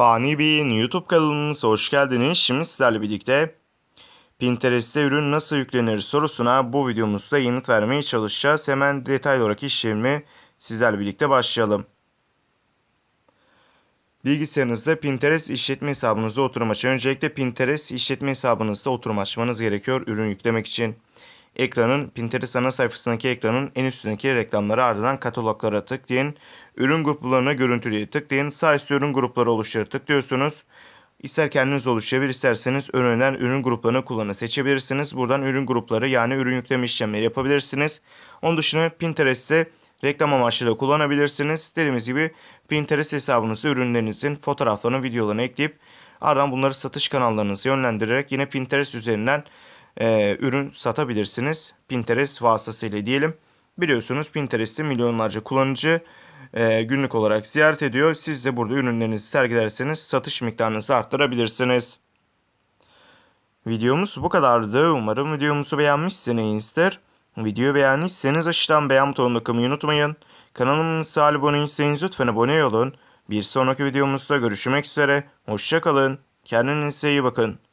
Fani Bey'in YouTube kanalımıza hoş geldiniz. Şimdi sizlerle birlikte Pinterest'te ürün nasıl yüklenir sorusuna bu videomuzda yanıt vermeye çalışacağız. Hemen detaylı olarak işlemi sizlerle birlikte başlayalım. Bilgisayarınızda Pinterest işletme hesabınızda oturum açın. Öncelikle Pinterest işletme hesabınızda oturum açmanız gerekiyor ürün yüklemek için. Ekranın Pinterest ana sayfasındaki ekranın en üstündeki reklamları ardından kataloglara tıklayın. Ürün gruplarına görüntülüye tıklayın. Sağ üstte ürün grupları oluştur tıklıyorsunuz. İster kendiniz oluşturabilir isterseniz önerilen ürün gruplarını kullanı seçebilirsiniz. Buradan ürün grupları yani ürün yükleme işlemleri yapabilirsiniz. Onun dışında Pinterest'te reklam amaçlı da kullanabilirsiniz. Dediğimiz gibi Pinterest hesabınızda ürünlerinizin fotoğraflarını, videolarını ekleyip ardından bunları satış kanallarınıza yönlendirerek yine Pinterest üzerinden e, ürün satabilirsiniz. Pinterest vasıtasıyla diyelim. Biliyorsunuz Pinterest'i milyonlarca kullanıcı e, günlük olarak ziyaret ediyor. Siz de burada ürünlerinizi sergilerseniz satış miktarınızı arttırabilirsiniz. Videomuz bu kadardı. Umarım videomuzu beğenmişsinizdir. Videoyu beğendiyseniz aşağıdan beğen butonuna tıklamayı unutmayın. Kanalımıza abone değilseniz lütfen abone olun. Bir sonraki videomuzda görüşmek üzere. Hoşçakalın. Kendinize iyi bakın.